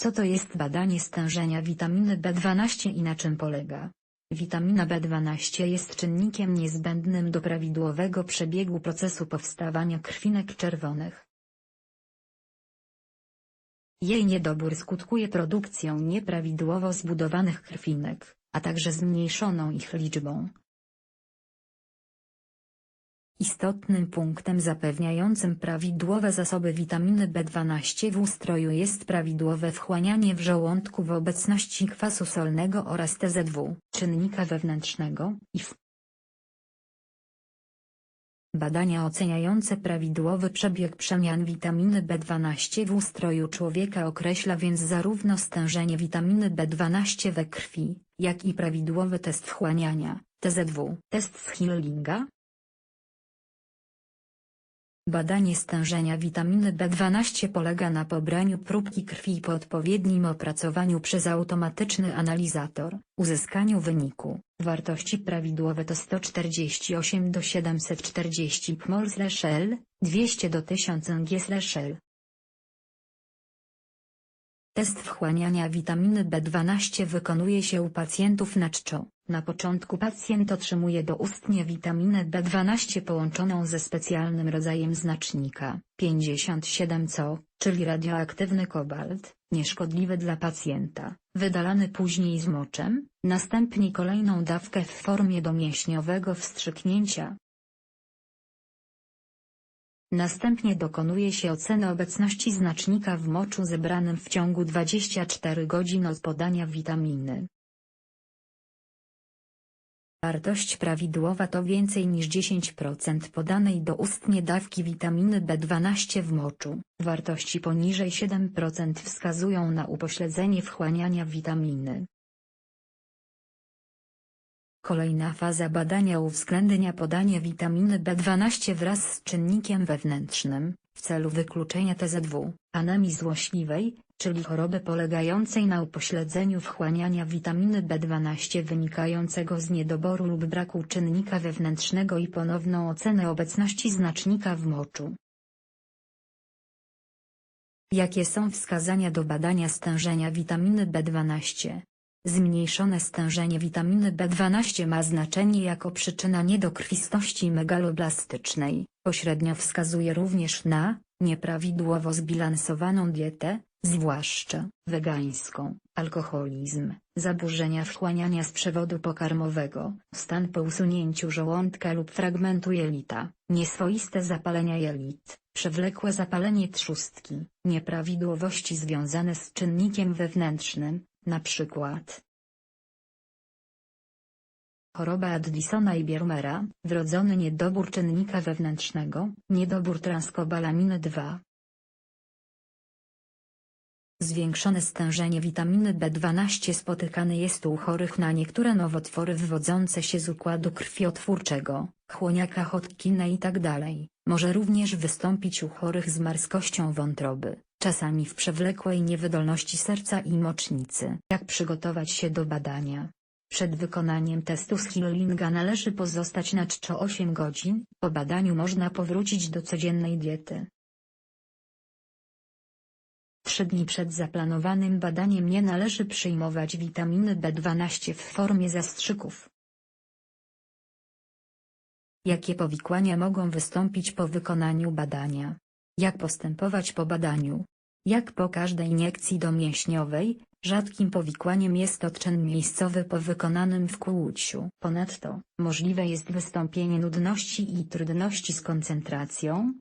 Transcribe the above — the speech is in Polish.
Co to jest badanie stężenia witaminy B12 i na czym polega? Witamina B12 jest czynnikiem niezbędnym do prawidłowego przebiegu procesu powstawania krwinek czerwonych. Jej niedobór skutkuje produkcją nieprawidłowo zbudowanych krwinek, a także zmniejszoną ich liczbą. Istotnym punktem zapewniającym prawidłowe zasoby witaminy B12 w ustroju jest prawidłowe wchłanianie w żołądku w obecności kwasu solnego oraz TZW, czynnika wewnętrznego, IF. Badania oceniające prawidłowy przebieg przemian witaminy B12 w ustroju człowieka określa więc zarówno stężenie witaminy B12 we krwi, jak i prawidłowy test wchłaniania, TZW. Test Schillinga, Badanie stężenia witaminy B12 polega na pobraniu próbki krwi po odpowiednim opracowaniu przez automatyczny analizator, uzyskaniu wyniku. Wartości prawidłowe to 148 do 740 pmol/L, 200 do 1000 G/L. Test wchłaniania witaminy B12 wykonuje się u pacjentów na czczo. Na początku pacjent otrzymuje doustnie witaminę B12 połączoną ze specjalnym rodzajem znacznika, 57CO, czyli radioaktywny kobalt, nieszkodliwy dla pacjenta, wydalany później z moczem, następnie kolejną dawkę w formie domięśniowego wstrzyknięcia, Następnie dokonuje się oceny obecności znacznika w moczu zebranym w ciągu 24 godzin od podania witaminy. Wartość prawidłowa to więcej niż 10% podanej doustnie dawki witaminy B12 w moczu. Wartości poniżej 7% wskazują na upośledzenie wchłaniania witaminy. Kolejna faza badania uwzględnia podanie witaminy B12 wraz z czynnikiem wewnętrznym, w celu wykluczenia TZW, anemii złośliwej, czyli choroby polegającej na upośledzeniu wchłaniania witaminy B12 wynikającego z niedoboru lub braku czynnika wewnętrznego i ponowną ocenę obecności znacznika w moczu. Jakie są wskazania do badania stężenia witaminy B12? Zmniejszone stężenie witaminy B12 ma znaczenie jako przyczyna niedokrwistości megaloblastycznej, pośrednio wskazuje również na nieprawidłowo zbilansowaną dietę, zwłaszcza wegańską, alkoholizm, zaburzenia wchłaniania z przewodu pokarmowego, stan po usunięciu żołądka lub fragmentu jelita, nieswoiste zapalenia jelit, przewlekłe zapalenie trzustki, nieprawidłowości związane z czynnikiem wewnętrznym, przykład choroba Addisona i Biermera, wrodzony niedobór czynnika wewnętrznego, niedobór transkobalaminy 2. Zwiększone stężenie witaminy B12 spotykane jest u chorych na niektóre nowotwory wywodzące się z układu krwiotwórczego, chłoniaka Hodgkina itd. Może również wystąpić u chorych z marskością wątroby, czasami w przewlekłej niewydolności serca i mocznicy. Jak przygotować się do badania? Przed wykonaniem testu Schillinga należy pozostać na czczo 8 godzin, po badaniu można powrócić do codziennej diety. Trzy dni przed zaplanowanym badaniem nie należy przyjmować witaminy B12 w formie zastrzyków. Jakie powikłania mogą wystąpić po wykonaniu badania? Jak postępować po badaniu? Jak po każdej iniekcji domięśniowej, rzadkim powikłaniem jest odczyn miejscowy po wykonanym wkłuciu. Ponadto, możliwe jest wystąpienie nudności i trudności z koncentracją,